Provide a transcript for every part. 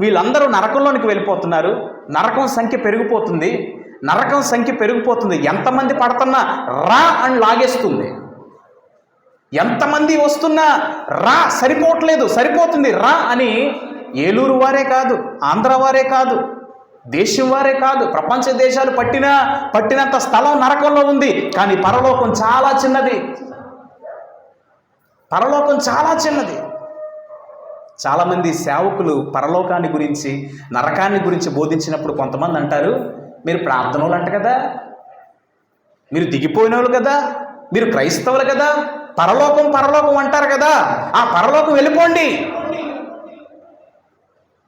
వీళ్ళందరూ నరకంలోనికి వెళ్ళిపోతున్నారు. నరకం సంఖ్య పెరిగిపోతుంది. నరకం సంఖ్య పెరిగిపోతుంది. ఎంతమంది పడుతున్నా రా అని లాగేస్తుంది. ఎంతమంది వస్తున్నా రా సరిపోవట్లేదు. సరిపోతుంది రా అని ఏలూరు వారే కాదు ఆంధ్ర వారే కాదు దేశం వారే కాదు ప్రపంచ దేశాలు పట్టిన పట్టినంత స్థలం నరకంలో ఉంది. కానీ పరలోకం చాలా చిన్నది. పరలోకం చాలా చిన్నది. చాలామంది సేవకులు పరలోకాన్ని గురించి నరకాన్ని గురించి బోధించినప్పుడు కొంతమంది అంటారు మీరు ప్రార్థనలు అంట కదా మీరు దిగిపోయిన వాళ్ళు కదా మీరు క్రైస్తవులు కదా పరలోకం పరలోకం అంటారు కదా ఆ పరలోకం వెళ్ళిపోండి.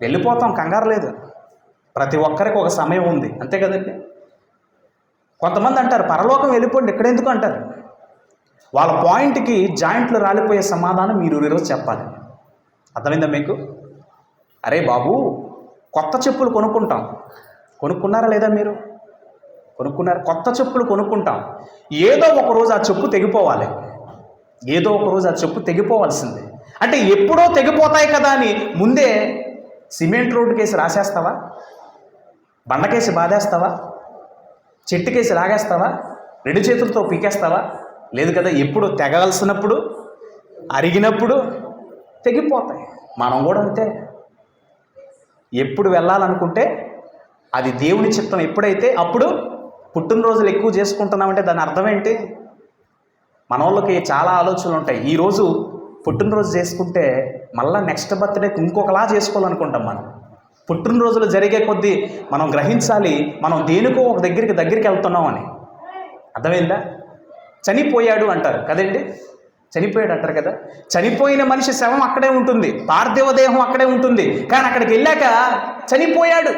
వెళ్ళిపోతాం కంగారు లేదు. ప్రతి ఒక్కరికి ఒక సమయం ఉంది అంతే కదండి? కొంతమంది అంటారు పరలోకం వెళ్ళిపోండి ఎక్కడెందుకు అంటారు. వాళ్ళ పాయింట్కి జాయింట్లు రాలిపోయే సమాధానం మీరు ఈరోజు చెప్పాలి. అర్థమైందా మీకు? అరే బాబు కొత్త చెప్పులు కొనుక్కుంటాం. కొనుక్కున్నారా లేదా మీరు? కొనుక్కున్నారు. కొత్త చెప్పులు కొనుక్కుంటాం. ఏదో ఒక రోజు ఆ చెప్పు తెగిపోవాలి. ఏదో ఒక రోజు ఆ చెప్పు తెగిపోవాల్సిందే. అంటే ఎప్పుడో తెగిపోతాయి కదా అని ముందే సిమెంట్ రోడ్డు కేసు రాసేస్తావా? బండకేసి బాధేస్తావా చెట్టుకేసి లాగేస్తావా? రెండు చేతులతో పీకేస్తావా? లేదు కదా ఎప్పుడు తెగాల్సినప్పుడు అరిగినప్పుడు తెగిపోతాయి. మనం కూడా అంతే. ఎప్పుడు వెళ్ళాలనుకుంటే అది దేవుని చిత్తం ఎప్పుడైతే అప్పుడు పుట్టినరోజులు ఎక్కువ చేసుకుంటున్నామంటే దాని అర్థం ఏంటి? మన వాళ్ళకి చాలా ఆలోచనలు ఉంటాయి. ఈరోజు పుట్టినరోజు చేసుకుంటే మళ్ళీ నెక్స్ట్ బర్త్డేకి ఇంకొకలా చేసుకోవాలనుకుంటాం మనం. పుట్టినరోజులు జరిగే కొద్దీ మనం గ్రహించాలి మనం దేనికో ఒక దగ్గరికి దగ్గరికి వెళ్తున్నాం అని అర్థమైందా? చనిపోయాడు అంటారు. కదండి? చనిపోయాడు అంటారు కదా. చనిపోయిన మనిషి శవం అక్కడే ఉంటుంది. పార్థివ దేహం అక్కడే ఉంటుంది. కానీ అక్కడికి వెళ్ళాక చనిపోయాడు.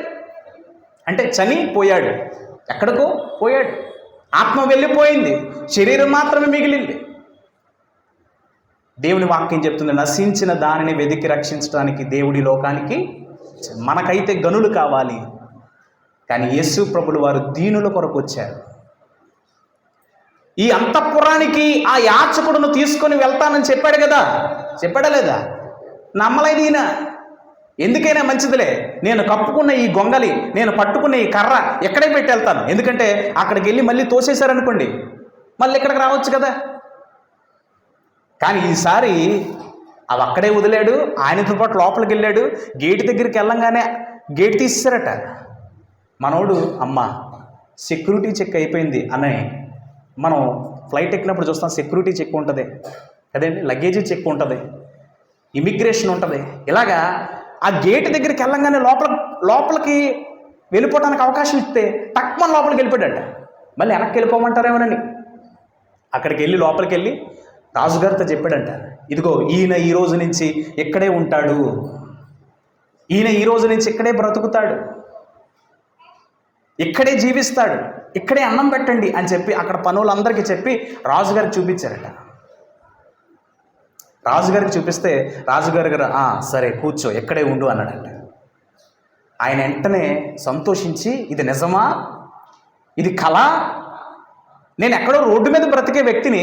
అంటే చనిపోయాడు. ఎక్కడికో పోయాడు. ఆత్మ వెళ్ళిపోయింది. శరీరం మాత్రమే మిగిలింది. దేవుని వాక్యం చెప్తుంది నశించిన దానిని వెతికి రక్షించడానికి దేవుడి లోకానికి మనకైతే గనులు కావాలి. కానీ యేసు ప్రభులు వారు దీనుల కొరకు వచ్చారు. ఈ అంతఃపురానికి ఆ యాచకుడును తీసుకొని వెళ్తానని చెప్పాడు కదా. చెప్పాడా లేదా? నమ్మలేదు ఈయన. ఎందుకైనా మంచిదిలే. నేను కప్పుకున్న ఈ గొంగలి నేను పట్టుకున్న ఈ కర్ర ఎక్కడే పెట్టి వెళ్తాను. ఎందుకంటే అక్కడికి వెళ్ళి మళ్ళీ తోసేశారనుకోండి మళ్ళీ ఇక్కడికి రావచ్చు కదా. కానీ ఈసారి అవి అక్కడే వదిలాడు ఆయనతో పాటు లోపలికి వెళ్ళాడు. గేట్ దగ్గరికి వెళ్ళంగానే గేట్ తీసేశారట. మనోడు అమ్మ సెక్యూరిటీ చెక్ అయిపోయింది అని మనం ఫ్లైట్ ఎక్కినప్పుడు చూస్తాం సెక్యూరిటీ చెక్ ఉంటుంది. కదండి లగేజీ చెక్ ఉంటుంది. ఇమిగ్రేషన్ ఉంటుంది. ఇలాగా ఆ గేట్ దగ్గరికి వెళ్ళంగానే లోపల లోపలికి వెళ్ళిపోవడానికి అవకాశం ఇస్తే టక్మన్ లోపలికి వెళ్ళిపోయాడట. మళ్ళీ వెనక్కి వెళ్ళిపోమంటారేమోనని. అక్కడికి వెళ్ళి లోపలికి వెళ్ళి రాజుగారితో చెప్పాడంట. ఇదిగో ఈయన ఈ రోజు నుంచి ఇక్కడే ఉంటాడు. ఈయన ఈ రోజు నుంచి ఇక్కడే బ్రతుకుతాడు. ఇక్కడే జీవిస్తాడు. ఇక్కడే అన్నం పెట్టండి అని చెప్పి అక్కడ పనులందరికీ చెప్పి రాజుగారికి చూపించారట. రాజుగారికి చూపిస్తే రాజుగారి గారు సరే కూర్చో ఎక్కడే ఉండు అన్నాడంట. ఆయన వెంటనే సంతోషించి ఇది నిజమా? ఇది కళ? నేను ఎక్కడో రోడ్డు మీద బ్రతికే వ్యక్తిని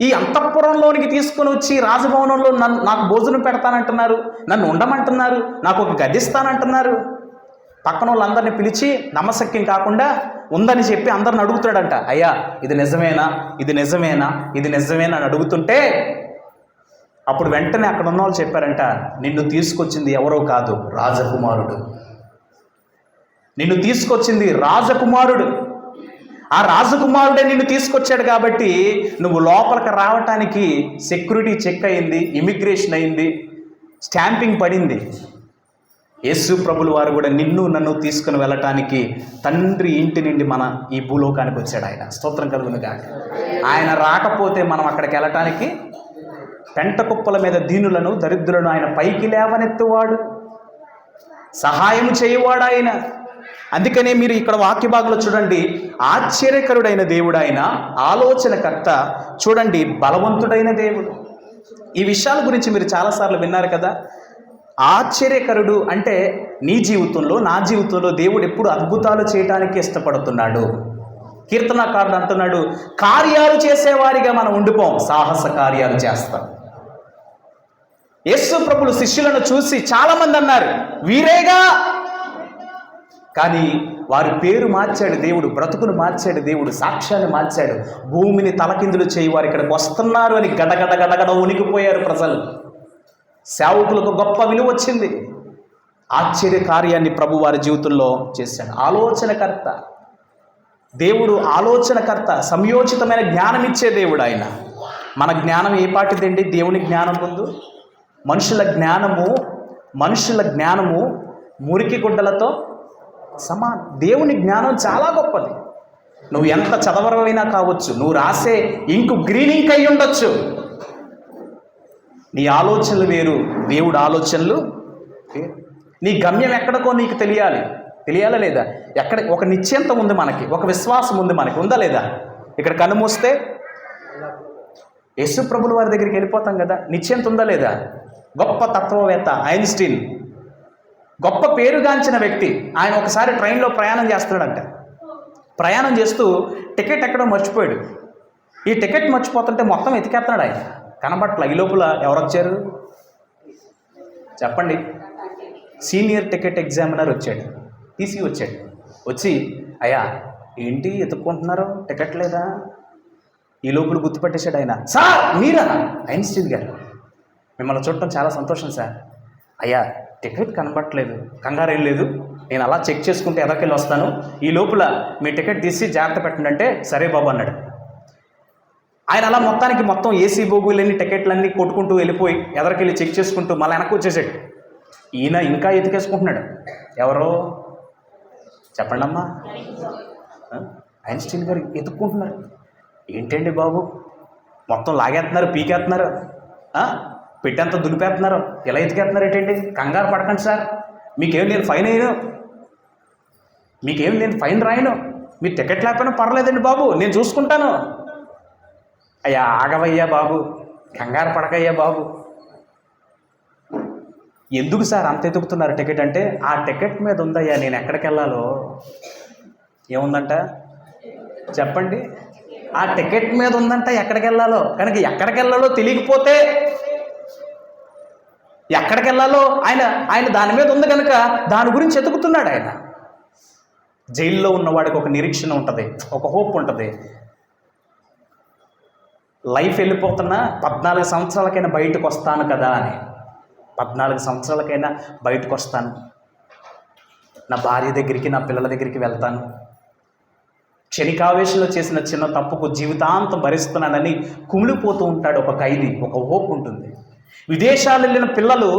ఈ అంతఃపురంలోనికి తీసుకొని వచ్చి రాజభవనంలో నన్ను నాకు భోజనం పెడతానంటున్నారు నన్ను ఉండమంటున్నారు నాకు ఒక గదిస్తానంటున్నారు పక్కన వాళ్ళందరినీ పిలిచి నమ్మశక్యం కాకుండా ఉందని చెప్పి అందరిని అడుగుతాడంట అయ్యా ఇది నిజమేనా? ఇది నిజమేనా? ఇది నిజమేనా అని అడుగుతుంటే అప్పుడు వెంటనే అక్కడ ఉన్న వాళ్ళు చెప్పారంట నిన్ను తీసుకొచ్చింది ఎవరో కాదు రాజకుమారుడు. నిన్ను తీసుకొచ్చింది రాజకుమారుడు. ఆ రాజకుమారుడే నిన్ను తీసుకొచ్చాడు కాబట్టి నువ్వు లోపలికి రావటానికి సెక్యూరిటీ చెక్ అయింది ఇమిగ్రేషన్ అయింది స్టాంపింగ్ పడింది. యేసు ప్రభులు వారు కూడా నిన్ను నన్ను తీసుకుని వెళ్ళటానికి తండ్రి ఇంటి నుండి మన ఈ భూలోకానికి వచ్చాడు ఆయన. స్తోత్రం కలుగును కాక ఆయన రాకపోతే మనం అక్కడికి వెళ్ళటానికి పెంట కుప్పల మీద దీనులను దరిద్రులను ఆయన పైకి లేవనెత్తువాడు. సహాయం చేయువాడు ఆయన. అందుకనే మీరు ఇక్కడ వాక్య భాగంలో చూడండి ఆశ్చర్యకరుడైన దేవుడు ఆయన ఆలోచనకర్త చూడండి బలవంతుడైన దేవుడు. ఈ విషయాల గురించి మీరు చాలాసార్లు విన్నారు కదా? ఆశ్చర్యకరుడు అంటే నీ జీవితంలో నా జీవితంలో దేవుడు ఎప్పుడు అద్భుతాలు చేయడానికి ఇష్టపడుతున్నాడు. కీర్తనకారుడు అంటున్నాడు కార్యాలు చేసేవారిగా మనం ఉండిపోం సాహస కార్యాలు చేస్తాం. యేసు ప్రభులు శిష్యులను చూసి చాలామంది అన్నారు వీరేగా? కానీ వారి పేరు మార్చాడు దేవుడు బ్రతుకును మార్చాడు దేవుడు సాక్ష్యాన్ని మార్చాడు. భూమిని తలకిందులు చేయి వారు ఇక్కడికి వస్తున్నారు అని గడగడ గడగడ ఉనికిపోయారు ప్రజలు. సేవకులకు గొప్ప విలువ వచ్చింది. ఆశ్చర్య కార్యాన్ని ప్రభు వారి జీవితంలో చేశాడు. ఆలోచనకర్త. దేవుడు ఆలోచనకర్త సంయోచితమైన జ్ఞానం ఇచ్చే దేవుడు ఆయన. మన జ్ఞానం ఏ పాటిదండి? దేవుని జ్ఞానం ముందు. మనుషుల జ్ఞానము మనుషుల జ్ఞానము మురికి గుడ్డలతో సమానం. దేవుని జ్ఞానం చాలా గొప్పది. నువ్వు ఎంత చదవరమైనా కావచ్చు నువ్వు రాసే ఇంకు గ్రీనింగ్ అయి ఉండొచ్చు. నీ ఆలోచనలు వేరు దేవుడు ఆలోచనలు నీ గమ్యం ఎక్కడికో నీకు తెలియాలి. తెలియాలా లేదా? ఎక్కడ ఒక నిశ్చయంత ఉంది మనకి ఒక విశ్వాసం ఉంది మనకి ఉందా లేదా? ఇక్కడ కన్ను మూస్తే యేసు ప్రభుల వారి దగ్గరికి వెళ్ళిపోతాం కదా. నిశ్చయంత ఉందా లేదా? గొప్ప తత్వవేత్త ఐన్స్టీన్. గొప్ప పేరుగాంచిన వ్యక్తి. ఆయన ఒకసారి ట్రైన్లో ప్రయాణం చేస్తున్నాడంట. ప్రయాణం చేస్తూ టికెట్ ఎక్కడో మర్చిపోయాడు. ఈ టికెట్ మర్చిపోతుంటే మొత్తం ఎతికేస్తున్నాడు ఆయన. కనబట్ల ఈ లోపల ఎవరు వచ్చారు? చెప్పండి. సీనియర్ టికెట్ ఎగ్జామినర్ వచ్చాడు. తీసి వచ్చాడు. వచ్చి అయ్యా ఏంటి ఎత్తుక్కుంటున్నారు? టికెట్ లేదా? ఈ లోపల గుర్తుపెట్టేశాడు ఆయన. సార్ మీరా? ఐన్స్టీన్ గారు. మిమ్మల్ని చూడటం చాలా సంతోషం సార్. అయ్యా టికెట్ కనబట్టలేదు. కంగారు లేదు. నేను అలా చెక్ చేసుకుంటే ఎదరికెళ్ళి వస్తాను. ఈ లోపల మీ టికెట్ తీసి జాగ్రత్త పెట్టండి అంటే సరే బాబు అన్నాడు. ఆయన అలా మొత్తానికి మొత్తం ఏసీ బోగులన్నీ టికెట్లన్నీ కొట్టుకుంటూ వెళ్ళిపోయి ఎదరికెళ్ళి చెక్ చేసుకుంటూ మళ్ళీ వెనక్కి వచ్చేసాడు. ఈయన ఇంకా ఎతికేసుకుంటున్నాడు. ఎవరో? చెప్పండి అమ్మా ఐన్స్టీన్ గారు ఎత్తుక్కుంటున్నారు ఏంటండి బాబు? మొత్తం లాగేస్తున్నారు పీకేస్తున్నారు. పెట్టేంత దులిపేస్తున్నారు. ఇలా ఎతికేస్తున్నారు ఏంటండి? కంగారు పడకండి సార్. మీకేం నేను ఫైన్ అయ్యాను మీకేం నేను ఫైన్ రాయను. మీ టికెట్ లేకపోయినా పర్లేదండి బాబు. నేను చూసుకుంటాను. అయ్యా ఆగవయ్యా బాబు. కంగారు పడకయ్యా బాబు. ఎందుకు సార్ అంత ఎదుగుతున్నారు టికెట్ అంటే? ఆ టికెట్ మీద ఉందయ్యా నేను ఎక్కడికి వెళ్ళాలో ఏముందంట? చెప్పండి. ఆ టికెట్ మీద ఉందంట ఎక్కడికి వెళ్ళాలో కనుక ఎక్కడికి వెళ్ళాలో తెలియకపోతే ఎక్కడికి వెళ్ళాలో ఆయన ఆయన దాని మీద ఉంది కనుక దాని గురించి ఎతుకుతున్నాడు ఆయన. జైల్లో ఉన్నవాడికి ఒక నిరీక్షణ ఉంటుంది ఒక హోప్ ఉంటుంది. లైఫ్ వెళ్ళిపోతున్నా పద్నాలుగు సంవత్సరాలకైనా బయటకు వస్తాను కదా అని. పద్నాలుగు సంవత్సరాలకైనా బయటకు వస్తాను. నా భార్య దగ్గరికి నా పిల్లల దగ్గరికి వెళ్తాను. క్షణికావేశంలో చేసిన చిన్న తప్పుకు జీవితాంతం భరిస్తున్నానని కుమిలిపోతూ ఉంటాడు ఒక ఖైదీ ఒక హోప్ ఉంటుంది. విదేశాలు వెళ్ళిన పిల్లలు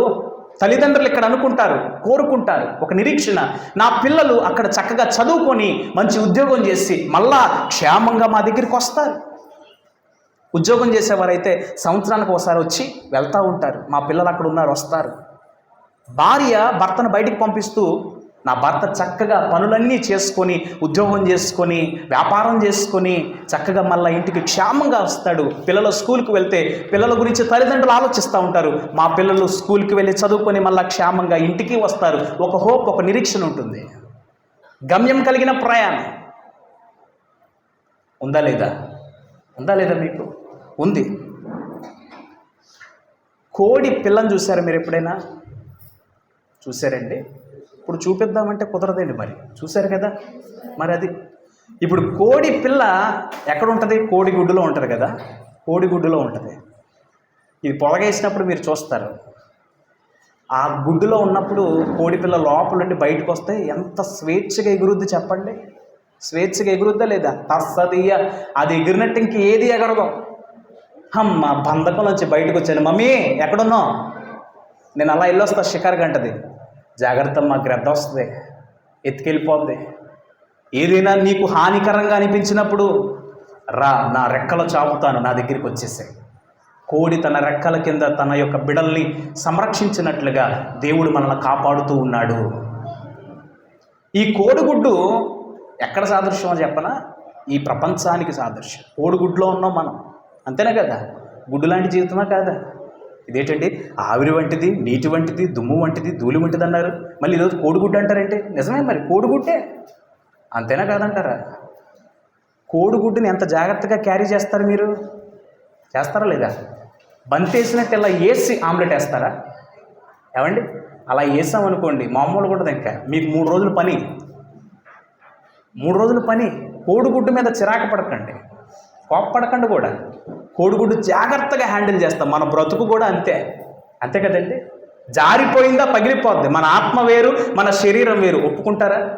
తల్లిదండ్రులు ఇక్కడ అనుకుంటారు కోరుకుంటారు. ఒక నిరీక్షణ నా పిల్లలు అక్కడ చక్కగా చదువుకొని మంచి ఉద్యోగం చేసి మళ్ళా క్షేమంగా మా దగ్గరికి వస్తారు. ఉద్యోగం చేసేవారైతే సంవత్సరానికి ఒకసారి వచ్చి వెళ్తూ ఉంటారు. మా పిల్లలు అక్కడ ఉన్నారు వస్తారు. భార్య భర్తను బయటికి పంపిస్తూ నా భర్త చక్కగా పనులన్నీ చేసుకొని ఉద్యోగం చేసుకొని వ్యాపారం చేసుకొని చక్కగా మళ్ళీ ఇంటికి క్షేమంగా వస్తాడు. పిల్లలు స్కూల్కి వెళ్తే పిల్లల గురించి తల్లిదండ్రులు ఆలోచిస్తూ ఉంటారు. మా పిల్లలు స్కూల్కి వెళ్ళి చదువుకొని మళ్ళీ క్షేమంగా ఇంటికి వస్తారు. ఒక హోప్ ఒక నిరీక్షణ ఉంటుంది. గమ్యం కలిగిన ప్రయాణం. ఉందా లేదా? ఉందా లేదా మీకు? ఉంది. కోడి పిల్లని చూసారా మీరు ఎప్పుడైనా? చూసారండి ఇప్పుడు చూపిద్దామంటే కుదరదండి మరి. చూశారు కదా? మరి అది ఇప్పుడు కోడి పిల్ల ఎక్కడ ఉంటుంది? కోడి గుడ్డులో ఉంటుంది కదా? కోడి గుడ్డులో ఉంటుంది. ఇది పొలగేసినప్పుడు మీరు చూస్తారు. ఆ గుడ్డులో ఉన్నప్పుడు కోడి పిల్ల లోపల నుండి బయటకు వస్తే ఎంత స్వేచ్ఛగా ఎగురుద్ది చెప్పండి? స్వేచ్ఛగా ఎగురుద్దా లేదా? తస్సదియ అది ఎగిరినట్టు ఇంక ఏది ఎగరదు. అమ్మ బంధకం నుంచి బయటకు వచ్చాను. మమ్మీ ఎక్కడున్నావు? నేను అలా వెళ్ళొస్తా షికారు గంటది. జాగ్రత్త మా గ్రద్ద వస్తుంది. ఎత్తుకెళ్ళిపోద్ది. ఏదైనా నీకు హానికరంగా అనిపించినప్పుడు రా నా రెక్కలు చాపుతాను నా దగ్గరికి వచ్చేసే కోడి తన రెక్కల కింద తన యొక్క బిడల్ని సంరక్షించినట్లుగా దేవుడు మనల్ని కాపాడుతూ ఉన్నాడు. ఈ కోడిగుడ్డు ఎక్కడ సాదృశ్యమో చెప్పనా? ఈ ప్రపంచానికి సాదృశ్యం. కోడిగుడ్లో ఉన్నాం మనం. అంతేనా కదా? గుడ్డు లాంటి జీవితమా కాదా? ఇదేంటండి? ఆవిరి వంటిది నీటి వంటిది దుమ్ము వంటిది ధూళి వంటిది అన్నారు మళ్ళీ ఈరోజు కోడిగుడ్డు అంటారంటే? నిజమే మరి కోడిగుడ్డే. అంతేనా కాదంటారా? కోడిగుడ్డుని ఎంత జాగ్రత్తగా క్యారీ చేస్తారు మీరు? చేస్తారా లేదా? బంతేసినట్టు ఇలా వేసి ఆమ్లెట్ వేస్తారా? ఏమండి? అలా వేసామనుకోండి మామూలు కూడా ఇంకా. మీకు మూడు రోజులు పని. మూడు రోజులు పని కోడిగుడ్డు మీద చిరాకు పడకండి. కోప్పడకండి కూడా. కోడిగుడ్డు జాగ్రత్తగా హ్యాండిల్ చేస్తాం. మన బ్రతుకు కూడా అంతే. అంతే కదండి? జారిపోయిందా పగిలిపోద్ది. మన ఆత్మ వేరు మన శరీరం వేరు. ఒప్పుకుంటారా?